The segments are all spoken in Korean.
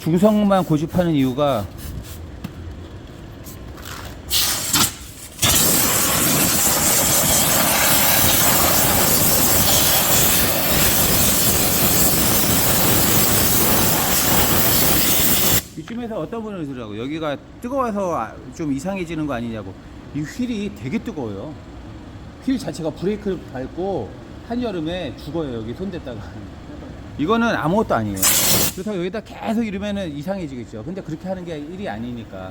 중성만 고집하는 이유가 이쯤에서 어떤 분을 그러더라고? 여기가 뜨거워서 아- 좀 이상해지는 거 아니냐고. 이 휠이 되게 뜨거워요. 휠 자체가 브레이크를 밟고 한여름에 죽어요 여기 손 댔다가 이거는 아무것도 아니에요. 그래서 여기다 계속 이러면은 이상해지겠죠. 근데 그렇게 하는 게 일이 아니니까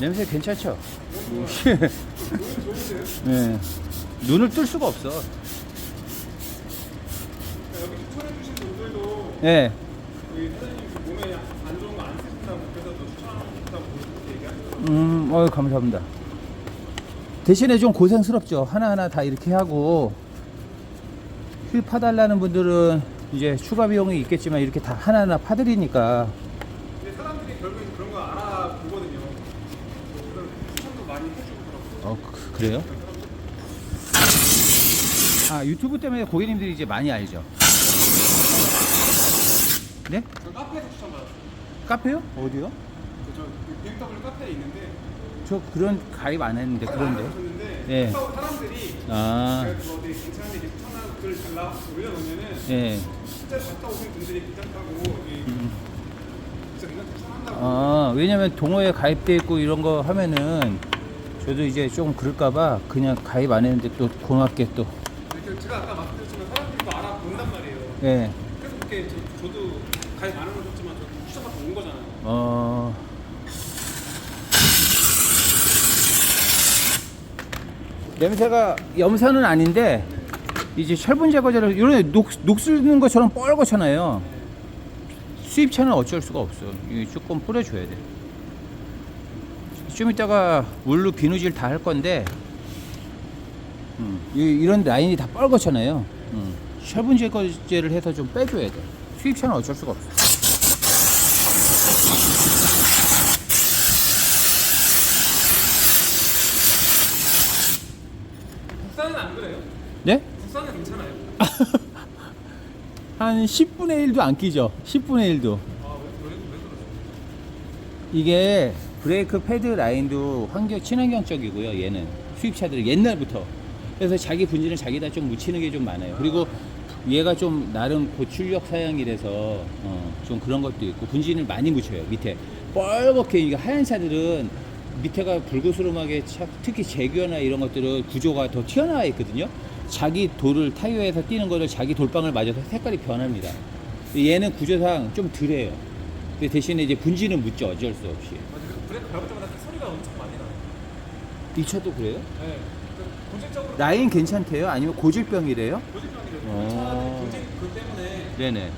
냄새 괜찮죠? 네. 눈을 뜰 수가 없어. 여기 추천해주신 분들도 네. 여기 사장님 그 몸에 안 좋은 거 안 쓰신다고 그래서 더 추천한다고 얘기하시더라고요. 음, 어 감사합니다. 대신에 좀 고생스럽죠. 하나하나 다 이렇게 하고 휠 파달라는 분들은 이제 추가 비용이 있겠지만 이렇게 다 하나하나 파드리니까 근데 사람들이 결국엔 그런 거 알아보거든요. 그런 추천도 많이 해주더라고요. 어 그- 그래요? 아 유튜브 때문에 고객님들이 이제 많이 알죠. 네? 저 카페에서 추천받았어요. 카페요? 어디요? 저 BMW 카페에 있는데 저 그런 가입 안 했는데 그런데. 줬는데 예. 사람들이 아, 제가 그거 되게 괜찮은데 추천한 글 달라 올려놓으면은 예. 실제로 갔다 오신 분들이 괜찮다고 이게 진짜 추천한다고 아, 왜냐면 동호회 가입돼 있고 이런 거 하면은 저도 이제 좀 그럴까봐 그냥 가입 안 했는데 또 고맙게 또, 제가 아까 말씀드렸지만 사람들이 또 알아본단 말이에요. 예. 그래서 그렇게 저, 저도 가입 안 하는 건 좋지만 저도 추천받고 온 거잖아요. 어. 냄새가 염산은 아닌데 이제 철분 제거제를 이런 녹, 녹 쓰는 것처럼 뻘겋잖아요. 수입차는 어쩔 수가 없어. 이 조금 뿌려줘야 돼. 좀 이따가 물로 비누질 다 할 건데 음, 이, 이런 라인이 다 뻘겋잖아요. 음, 철분 제거제를 해서 좀 빼줘야 돼. 수입차는 어쩔 수가 없어. 국산은 안 그래요? 네? 국산은 괜찮아요. 한 10분의 1도 안 끼죠. 10분의 1도. 아, 왜, 왜, 왜? 이게 브레이크 패드 라인도 환경 친환경 적이고요. 얘는 수입차들 옛날부터. 그래서 자기 분진을 자기다 좀 묻히는 게 좀 많아요. 그리고 얘가 좀 나름 고출력 사양이라서 어, 좀 그런 것도 있고 분진을 많이 묻혀요. 밑에 뻘겋게 이게 하얀 차들은 밑에가 불그스름하게 차- 특히 제규어나 이런 것들은 구조가 더 튀어나와 있거든요. 자기 돌을 타이어에서 뛰는 거를 자기 돌방을 맞아서 색깔이 변합니다. 얘는 구조상 좀 덜해요. 대신에 이제 분진은 묻죠. 어쩔 수 없이. 브레이크 밟을 때마다 소리가 엄청 많이 나요. 이 차도 그래요? 네. 그 본질적으로 라인 괜찮대요? 아니면 고질병이래요? 고질병이래요. 어. 그 차는 굉장히 그 때문에 네네.